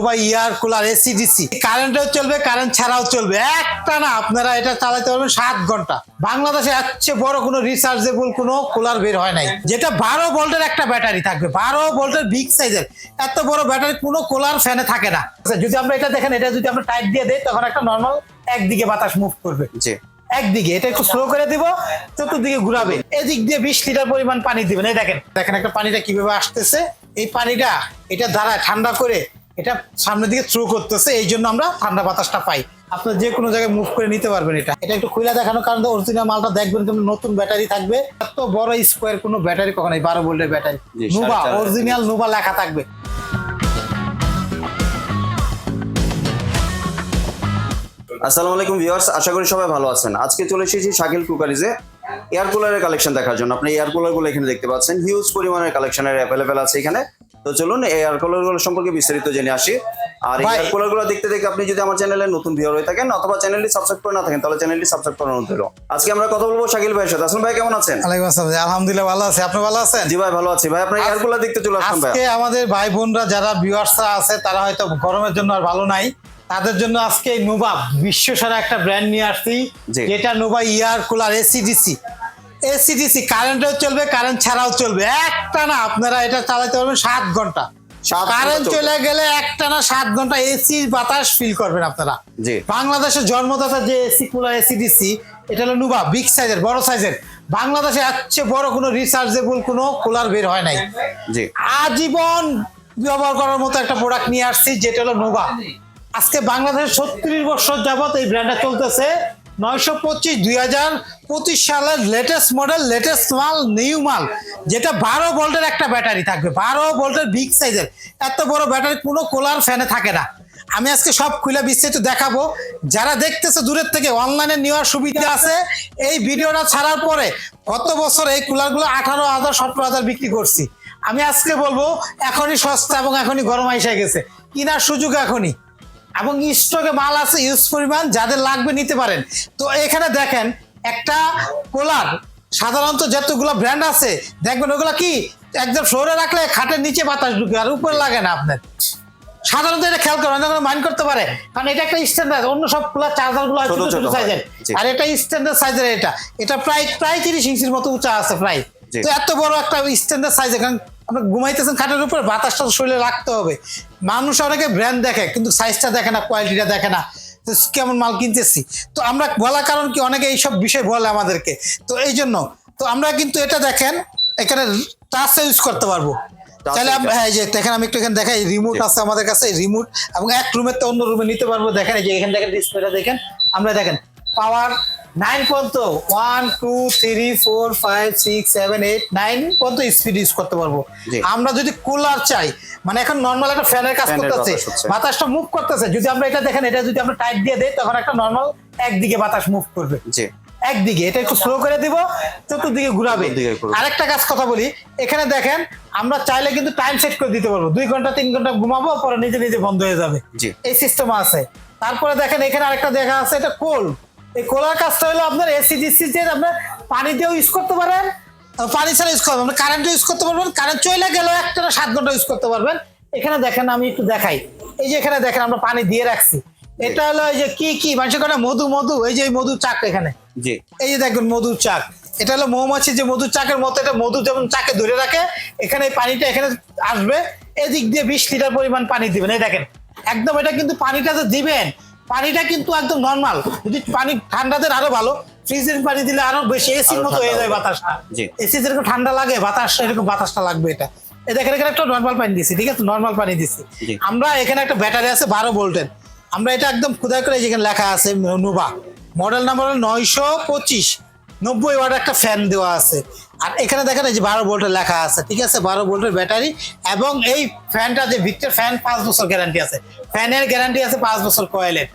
Nova air cooler AC DC কারেন্টেও চলবে current ছাড়াও চলবে। একটা না আপনারা এটা চালাতে পারবেন সাত ঘণ্টা। বাংলাদেশে এর বড় কোনো রিচার্জেবল কোনো কুলার বের হয় নাই। যেটা বারো ভোল্টের একটা ব্যাটারি থাকবে। বারো ভোল্টের বিগ সাইজের এত বড় ব্যাটারি কোনো কুলার ফ্যানে থাকে না। আচ্ছা, যদি আমরা এটা দেখেন এটা যদি আমরা টাইট দিয়ে দেই তখন একটা নর্মাল একদিকে বাতাস মুভ করবে। জি। একদিকে এটা একটু স্লো করে দিব চতুর্দিকে ঘুরাবে। এদিক দিয়ে বিশ লিটার পরিমাণ পানি দিবেন। এই দেখেন দেখেন একটা পানিটা কীভাবে আসতেছে। এই পানিটা এটা দ্বারা ঠান্ডা করে এটা সামনের দিকে থ্রু করতেছে এই জন্য আমরা ঠান্ডা বাতাসটা পাই। আপনার যে কোনো জায়গায় মুভ করে নিতে পারবেন এটা। এটা একটু খুলে দেখানোর কারণে অরিজিনাল মালটা দেখবেন কিন্তু নতুন ব্যাটারি থাকবে। এত বড় স্কোয়ার কোনো ব্যাটারি কখনো বারো ভোল্টের ব্যাটারি। নুবা। অরিজিনাল নুবা লেখা থাকবে। আসসালামু আলাইকুম ভিউয়ার্স আশা করি সবাই ভালো আছেন। আজকে চলে এসেছি শাকিল কুকারিজে এয়ার কুলারের কালেকশন দেখার জন্য। আপনি এয়ার কুলারগুলো এখানে দেখতে পাচ্ছেন। হিউজ পরিমাণের কালেকশনের অ্যাভেলেবেল আছে এখানে। তো চলুন এই এয়ার কুলারগুলো সম্পর্কে বিস্তারিত জেনে আসি। আর এয়ার কুলারগুলো দেখতে দেখতে আপনি যদি আমার চ্যানেলে নতুন ভিউয়ার হয়ে থাকেন অথবা চ্যানেলটি সাবস্ক্রাইব করে না থাকেন তাহলে চ্যানেলটি সাবস্ক্রাইব করানো হলো আজকে আমরা কথা বলব শাকিল ভাইয়ের সাথে। আসুন ভাই কেমন আছেন? আলাইকুম আসসালাম আলহামদুলিল্লাহ ভালো আছে। আপনি ভালো আছেন? জি ভাই ভালো আছি। ভাই আপনার এয়ার কুলার দেখতে চলে আসলাম ভাই। আজকে আমাদের ভাই বোনরা যারা ভিউয়ার্সরা আছে তারা হয়তো গরমের জন্য আর ভালো নাই। তাদের জন্য আজকে নোভা বিশ্ব সারা একটা ব্র্যান্ড নিয়ে আসছি। যেটা Nova air cooler AC DC AC DC কারেন্টেও চলবে কারেন্ট ছাড়াও চলবে। একটা না আপনারা এটা চালাতে পারবেন সাত ঘণ্টা। কারেন্ট চলে গেলে একটা না সাত ঘণ্টা এসি বাতাস ফিল করবেন আপনারা। বাংলাদেশের জন্মদাতা যে এসি কুলার এসিডিসি এটা হলো নুবা বিগ সাইজের বড় সাইজের বাংলাদেশে চেয়ে বড় কোনো রিচার্জেবল কোনো কুলার বের হয় নাই। আজীবন ব্যবহার করার মতো একটা প্রোডাক্ট নিয়ে আসছি যেটা হলো নোভা আজকে বাংলাদেশের ছত্রিশ বছর যাবত এই ব্র্যান্ডটা চলতেছে। নয়শো পঁচিশ, দুই হাজার পঁচিশ সালের লেটেস্ট মডেল লেটেস্ট মাল নিউ মাল, যেটা বারো ভোল্টের একটা ব্যাটারি থাকবে। বারো ভোল্টের বিগ সাইজের এত বড় ব্যাটারি কোনো কোলার ফ্যানে থাকে না। আমি আজকে সব খুলে বিস্তারিত দেখাবো। যারা দেখতেছে দূরের থেকে অনলাইনে নেওয়ার সুবিধা আছে। এই ভিডিওটা ছাড়ার পরে গত বছর এই কুলারগুলো আঠারো হাজার, সতেরো হাজার বিক্রি করছি। আমি আজকে বলব, এখনই সস্তা এবং এখনই গরম এসে গেছে। কেনার সুযোগ এখনই। এবং স্টকে মাল আছে ইউজ পরিমাণ যাদের লাগবে নিতে পারেন। তো এখানে দেখেন একটা কোলার সাধারণত যতগুলো ব্র্যান্ড আছে দেখবেন ওগুলো কি একদম সরে রাখলে খাটের নিচে বাতাস ঢুকে আর উপরে লাগে না আপনার। সাধারণত এটা খেয়াল করেন যখন মাইন্ড করতে পারে। কারণ এটা একটা স্ট্যান্ডার্ড অন্য সব খোলা চার্জারগুলো ছোট ছোট সাইজের আর এটা স্ট্যান্ডার্ড সাইজের এটা। এটা প্রায় প্রায় তিরিশ ইঞ্চির মতো উঁচা আছে প্রায়। তো এত বড় একটা স্ট্যান্ডার্ড সাইজ কারণ আপনি ঘুমাইতেছেন খাটের উপরে বাতাসটা তো শরীরে রাখতে হবে। মানুষ অনেকে ব্র্যান্ড দেখে কিন্তু সাইজটা দেখে না কোয়ালিটিটা দেখে না। তো কেমন মাল কিনতেছি? তো আমরা বলার কারণ কি অনেকে এইসব বিষয় বলে আমাদেরকে। তো এই জন্য তো আমরা কিন্তু এটা দেখেন এখানে টাচ ইউজ করতে পারব। তাহলে হ্যাঁ যে দেখেন আমি একটু এখানে দেখাই রিমোট আছে আমাদের কাছে রিমোট এবং এক রুমের তো অন্য রুমে নিতে পারব দেখেন যে এখানে দেখেন ডিসপ্লেটা দেখেন। আমরা দেখেন পাওয়ার নাইন পর্যন্ত one two three four five six seven eight nine পর্যন্ত স্পিড ইউজ করতে পারব। আমরা যদি কুলার চাই মানে এখন নর্মাল একটা ফ্যানের কাজ করতেছে বাতাসটা মুভ করতেছে যদি আমরা এটা দেখেন এটা যদি আমরা টাইট দিয়ে দেই তখন একটা নর্মাল একদিকে বাতাস মুভ করবে। একদিকে এটা একটু স্লো করে দিব চতুর্দিকে ঘুরাবে। আরেকটা কাজ কথা বলি এখানে দেখেন আমরা চাইলে কিন্তু টাইম সেট করে দিতে পারব। দুই ঘণ্টা তিন ঘণ্টা ঘুমাবো পরে নিজে নিজে বন্ধ হয়ে যাবে। এই সিস্টেম আছে। তারপরে দেখেন এখানে আরেকটা দেখা আছে এটা কোল এই কোলার কাজটা হলো আপনার এসি ডিসি যে আপনার পানি দিয়েও ইউজ করতে পারেন পানি ছাড়া ইউজ করবেন কারেন্ট ইউজ করতে পারবেন কারেন্ট চলে গেলেও একটা না সাত ঘণ্টা ইউজ করতে পারবেন। এখানে দেখেন আমি একটু দেখাই। এই যে এখানে দেখেন আমরা পানি দিয়ে রাখছি। এটা হলো এই যে কি কি মানুষের কথা মধু মধু এই যে মধু চাক এখানে। জি। এই যে দেখবেন মধুর চাক। এটা হলো মৌমাছি যে মধুর চাকের মতো এটা মধু যেমন চাকে ধরে রাখে এখানে এই পানিটা এখানে আসবে এদিক দিয়ে বিশ লিটার পরিমাণ পানি দিবেন। এই দেখেন একদম এটা কিন্তু পানিটা যে দিবেন পানিটা কিন্তু একদম নর্মাল যদি পানি ঠান্ডাদের আরও ভালো ফ্রিজের পানি দিলে আরও বেশি এসির মতো হয়ে যায় বাতাসটা। এসি যেরকম ঠান্ডা লাগে বাতাস এরকম বাতাসটা লাগবে এটা। দেখেন এখানে একটা নর্মাল পানি দিছি ঠিক আছে? নর্মাল পানি দিছি আমরা এখানে একটা ব্যাটারি আছে বারো ভোল্টের। আমরা এটা একদম খুদাই করে যেখানে লেখা আছে নোভা মডেল নাম্বার হলো নয়শো পঁচিশ। নব্বই ওয়াট একটা ফ্যান দেওয়া আছে। আর এখানে দেখেন এই যে বারো ভোল্টের লেখা আছে ঠিক আছে? বারো ভোল্টের ব্যাটারি এবং এই ফ্যানটা যে ভিক্টর ফ্যান পাঁচ বছর গ্যারান্টি আছে। ফ্যানের গ্যারান্টি আছে পাঁচ বছর কয়েলের।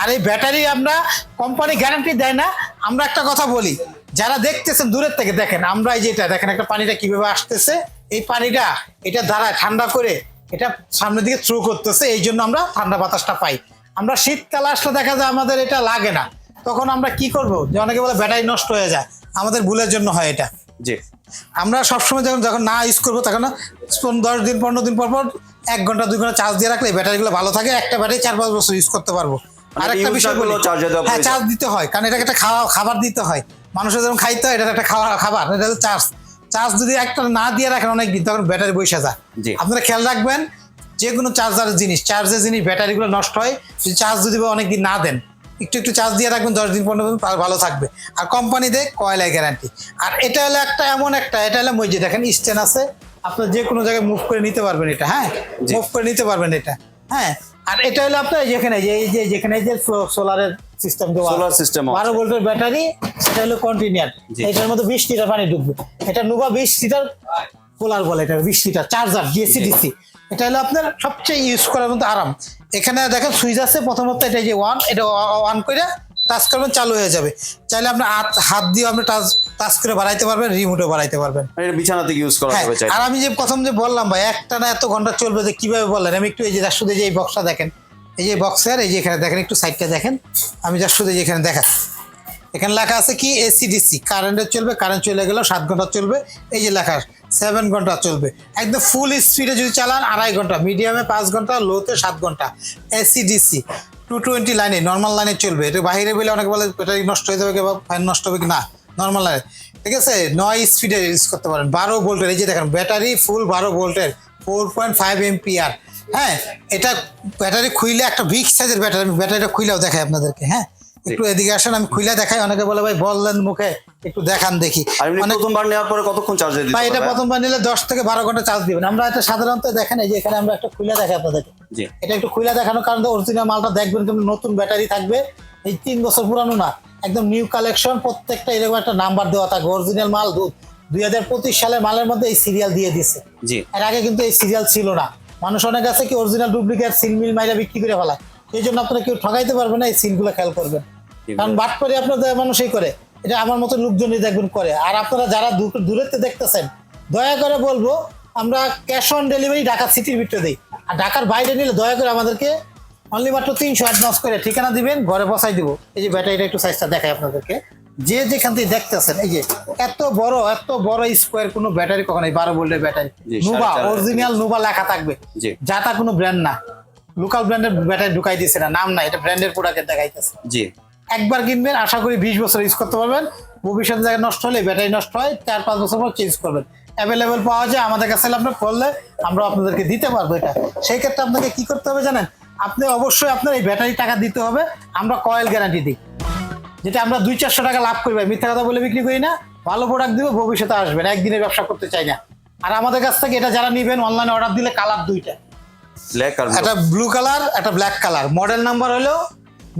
আর এই ব্যাটারি আমরা কোম্পানি গ্যারান্টি দেয় না। আমরা একটা কথা বলি যারা দেখতেছেন দূরের থেকে দেখেন আমরা এই যে এটা দেখেন একটা পানিটা কীভাবে আসতেছে? এই পানিটা এটা দ্বারা ঠান্ডা করে এটা সামনের দিকে থ্রু করতেছে এই জন্য আমরা ঠান্ডা বাতাসটা পাই। আমরা শীতকাল আসলে দেখা যায় আমাদের এটা লাগে না। তখন আমরা কি করব? যে অনেকে বলে ব্যাটারি নষ্ট হয়ে যায়। আমাদের ভুলের জন্য হয় এটা। জি। আমরা সবসময় যখন যখন না ইউজ করব তখন দশ দিন পনেরো দিন পর পর এক ঘণ্টা দুই ঘণ্টা চার্জ দিয়ে রাখলে ব্যাটারিগুলো ভালো থাকে। একটা ব্যাটারি চার পাঁচ বছর ইউজ করতে পারব। মানে আর একটা বিষয় বলি, হ্যাঁ চার্জ দিতে হয় কারণ এটাকে একটা খাওয়া খাবার দিতে হয়। মানুষের যেমন খাইতে হয় এটা একটা খাওয়া খাবার এটা হচ্ছে চার্জ চার্জ যদি একটা না দিয়ে রাখেন অনেক দিন তখন ব্যাটারি বসে যায়। আপনারা খেয়াল রাখবেন যে কোনো চার্জারের জিনিস চার্জের জিনিস ব্যাটারিগুলো নষ্ট হয়। চার্জ যদি অনেক দিন না দেন একটু একটু চার্জ দিয়ে রাখবেন দশ দিন পনেরো দিন ভালো থাকবে। আর কোম্পানি দেয় কয়লায় গ্যারান্টি আর এটা হলো একটা এমন একটা এটা হলো যে দেখেন স্ট্যান্ড আছে। আপনার যে কোনো জায়গায় মুভ করে নিতে পারবেন এটা হ্যাঁ। মুভ করে নিতে পারবেন এটা হ্যাঁ? আর এটা হলো আপনার যেখানে যে এই যে যেখানে যে সোলারের সিস্টেম দেওয়া system আছে। বারো ভোল্টের ব্যাটারি সেটা হলো কন্টিনিউয়ার এটার মধ্যে বিশ লিটার পানি ঢুকবে। এটা নুবা বিশ লিটার পোলার বলে এটা বিশ লিটার চার্জার ডিএসি ডিসি এটা হলো আপনার সবচেয়ে ইউজ করার মতো আরাম। এখানে দেখেন সুইচ আছে প্রথমত এটা যে ওয়ান এটা ওয়ান করে টাচ করবেন চালু হয়ে যাবে। চাইলে আপনি হাত হাত দিয়ে আপনি টাচ টাচ করে বাড়াইতে পারবেন রিমোটে বাড়াইতে পারবেন। মানে এটা বিছানা থেকে ইউজ করা হ্যাঁ যাবে আর আমি যে প্রথম যে বললাম ভাই একটা না এত ঘণ্টা চলবে যে কীভাবে বললেন? আমি একটু এই যে শুধু যে এই বক্সটা দেখেন। এই যে বক্সের এই যে এখানে দেখেন একটু সাইডটা দেখেন। আমি যার শুধু যে এখানে দেখা এখানে লেখা আছে কি এসিডিসি কারেন্টের চলবে কারেন্ট চলে গেলেও সাত ঘণ্টা চলবে। এই যে লেখা সেভেন ঘণ্টা চলবে। একদম ফুল স্পিডে যদি চালান, আড়াই ঘণ্টা। মিডিয়ামে পাঁচ ঘণ্টা লোতে সাত ঘণ্টা। এসিডিসি টু টোয়েন্টি লাইনে নর্মাল লাইনে চলবে। এটা বাইরে বলে অনেকে বলে, ব্যাটারি নষ্ট হয়ে যাবে কি বা ফ্যান নষ্ট হবে কি? না নর্মাল লাইনে ঠিক আছে? নয় স্পিডে ইউজ করতে পারেন। বারো ভোল্টের এই যে দেখেন, ব্যাটারি ফুল বারো ভোল্টের ফোর পয়েন্ট ফাইভ এমপিআর হ্যাঁ এটা ব্যাটারি খুইলে একটা বিগ সাইজের ব্যাটারি ব্যাটারিটা খুইলেও দেখাই আপনাদেরকে হ্যাঁ? একটু এদিকে আসেন আমি খুইলে দেখাই। অনেকে বলে ভাই বললেন মুখে একটু দেখান দেখি। প্রথমবার নেওয়ার পরে কতক্ষণ চার্জে দিতে ভাই এটা প্রথমবার নিলে দশ থেকে বারো ঘণ্টা চার্জ দিবেন। আমরা এটা সাধারণত দেখেন এই যে এখানে আমরা একটা খুলে দেখাই আপনাদেরকে। এটা একটু খুলে দেখানোর কারণে অরিজিনাল মালটা দেখবেন কিন্তু নতুন ব্যাটারি থাকবে। এই তিন বছর পুরানো না একদম নিউ কালেকশন প্রত্যেকটা এরকম একটা নাম্বার দেওয়া থাকবে অরিজিনাল মাল দুই হাজার পঁচিশ সালের মালের মধ্যে এই সিরিয়াল দিয়ে দিছে জি। এর আগে কিন্তু এই সিরিয়াল ছিল না। মানুষ অনেক আছে কি অরিজিনাল ডুপ্লিকেট সিল মিল মাইরা বিক্রি করে ফেলায়। এই জন্য আপনারা কেউ ঠকাইতে পারবেন না এই সিলগুলো খেয়াল করবেন। কারণ বাট করে আপনাদের মানুষই করে। এটা আমার মতো লোকজনই দেখবেন করে। আর আপনারা যারা দূরেতে দেখতেছেন দয়া করে বলব আমরা ক্যাশ অন ডেলিভারি ঢাকা সিটির ভিতরে দিই। আর ঢাকার বাইরে নিলে দয়া করে আমাদেরকে অনলি মাত্র তিনশো অ্যাডভান্স করে ঠিকানা দিবেন ঘরে বসাই দিব। এই যে ব্যাটারিটা একটু সাইজটা দেখাই আপনাদেরকে। যে যেখান থেকে দেখতেছেন এই যে এত বড় এত বড় স্কোয়ার কোনো ব্যাটারি কখনো বারো ভোল্টের ব্যাটারি নুবা অরিজিনাল নুবা লেখা থাকবে। যাটা কোনো ব্র্যান্ড না। লোকাল ব্র্যান্ডের ব্যাটারি ঢুকাই দিয়েছে না নাম না এটা ব্র্যান্ডের প্রোডাক্টের দেখাইতেছে। জি। একবার কিনবেন আশা করি বিশ বছর ইউজ করতে পারবেন। ভবিষ্যতে জায়গায় নষ্ট হলে ব্যাটারি নষ্ট হয় চার পাঁচ বছর পর চেঞ্জ করবেন। অ্যাভেলেবেল পাওয়া যায় আমাদের কাছে আপনি করলে আমরা আপনাদেরকে দিতে পারব এটা। সেই ক্ষেত্রে আপনাকে কি করতে হবে জানেন? আপনি অবশ্যই আপনার এই ব্যাটারি টাকা দিতে হবে আমরা কয়েল গ্যারান্টি দিই। যেটা আমরা দুই চারশো টাকা লাভ করি ভাই মিথ্যা কথা বলে বিক্রি করি না। ভালো প্রোডাক্ট দিব ভবিষ্যতে আসবেন একদিনের ব্যবসা করতে চাই না। আর আমাদের কাছ থেকে এটা যারা নিবেন অনলাইনে অর্ডার দিলে কালার দুইটা। একটা ব্লু কালার একটা ব্ল্যাক কালার মডেল নাম্বার হলো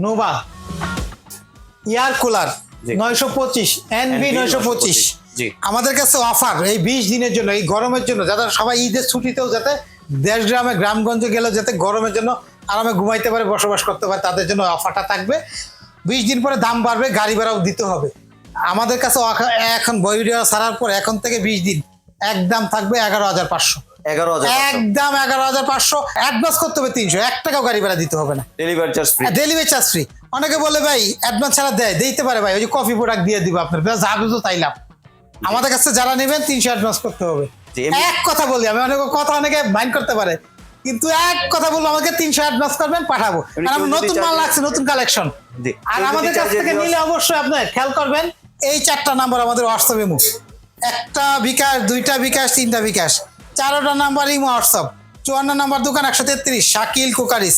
নোভা ইয়ার কুলার। নয়শো পঁচিশ এনভি নয়শো পঁচিশ। আমাদের কাছে অফার এই বিশ দিনের জন্য এই গরমের জন্য যাতে সবাই ঈদের ছুটিতেও যাতে দেশ গ্রামে গ্রামগঞ্জে গেলেও যাতে গরমের জন্য আরামে ঘুমাইতে পারে বসবাস করতে পারে তাদের জন্য অফারটা থাকবে। বিশ দিন পরে দাম বাড়বে গাড়ি ভাড়াও দিতে হবে। আমাদের কাছে এখন বই ছাড়ার পর এখন থেকে বিশ দিন একদম থাকবে এগারো হাজার পাঁচশো। এগারো হাজার একদম এগারো হাজার পাঁচশো অ্যাডভান্স করতে হবে তিনশো এক টাকাও গাড়ি ভাড়া দিতে হবে না। Delivery charge free delivery charge free অনেকে বলে ভাই অ্যাডভান্স ছাড়া দেয় দিতে পারে ভাই ওই যে কফি প্রোডাক্ট দিয়ে দিব আপনার যা বুঝো তাই লাভ। আমাদের কাছে যারা নেবেন তিনশো অ্যাডভান্স করতে হবে। এক কথা বলি আমি অনেক কথা অনেকে মাইন্ড করতে পারে কিন্তু এক কথা বলব আমাকে তিনশো অ্যাডভান্স করবেন পাঠাবো। কারণ নতুন মাল লাগছে নতুন কালেকশন আর আমাদের কাছ থেকে নিলে অবশ্যই আপনার খেয়াল করবেন এই চারটা নাম্বার আমাদের হোয়াটসঅ্যাপ ইমো একটা বিকাশ দুইটা বিকাশ তিনটা বিকাশ। চারোটা নাম্বার ইমো হোয়াটসঅ্যাপ চুয়ান্ন নাম্বার দোকান একশো তেত্রিশ Shakil cookeries.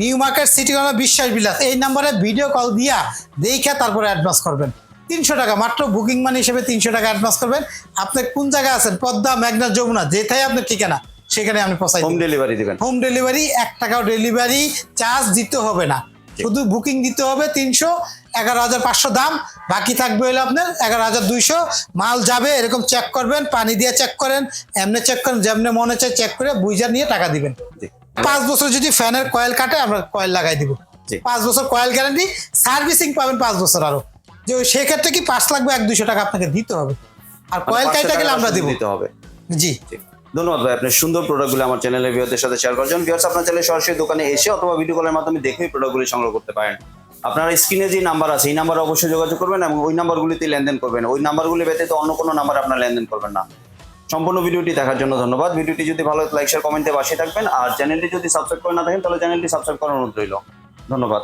New market city corner Biswas Bilas. এই নাম্বারে ভিডিও কল দিয়া দেখে তারপরে অ্যাডভান্স করবেন। তিনশো টাকা মাত্র বুকিং মানি হিসেবে তিনশো টাকা অ্যাডভান্স করবেন। আপনি কোন জায়গায় আছেন? পদ্মা মেঘনা যমুনা যেটাই আপনার ঠিকানা সেখানে আমি পৌঁছাই হোম ডেলিভারি দিবেন। হোম ডেলিভারি এক টাকাও ডেলিভারি চার্জ দিতে হবে না। শুধু বুকিং দিতে হবে তিনশো এগারো হাজার পাঁচশো দাম। বাকি থাকবে হলো আপনার এগারো হাজার দুইশো। মাল যাবে এরকম চেক করবেন পানি দিয়ে চেক করেন এমনি চেক করেন যেমনি মনে চায় চেক করে বুঝা নিয়ে টাকা দিবেন। পাঁচ বছর যদি ফ্যানের কয়েল কাটে আমরা কয়েল লাগাই দিব। পাঁচ বছর কয়েল গ্যারান্টি সার্ভিসিং পাবেন পাঁচ বছর আরও। যে সেক্ষেত্রে কি পাঁচ লাগবে এক দুইশো টাকা আপনাকে দিতে হবে। আর কয়েল পাঁচশো কাইটা গেলে আমরা দিব। দিতে হবে। জি। ধন্যবাদ ভাই আপনার সুন্দর প্রোডাক্টগুলো আমার চ্যানেলের ভিউয়ারদের সাথে শেয়ার করার জন্য ভিউয়ার্স আপনার চ্যানেলে সরাসরি দোকানে এসে অথবা ভিডিও কলের মাধ্যমে দেখেই প্রোডাক্টগুলি সংগ্রহ করতে পারেন। আপনার স্ক্রিনে যে নাম্বার আছে এই নাম্বারে অবশ্যই যোগাযোগ করবেন এবং ওই নাম্বারগুলিতে লেনদেন করবেন। ওই নাম্বারগুলি ব্যতীত অন্য কোনো নাম্বার আপনার লেনদেন করবেন না। সম্পূর্ণ ভিডিওটি দেখার জন্য ধন্যবাদ। ভিডিওটি যদি ভালো লাইক শেয়ার কমেন্টে বাসিয়ে থাকবেন। আর চ্যানেলটি যদি সাবস্ক্রাইব করে না থাকেন, তাহলে চ্যানেলটি সাবস্ক্রাইব করার অনুরোধ রইল। ধন্যবাদ।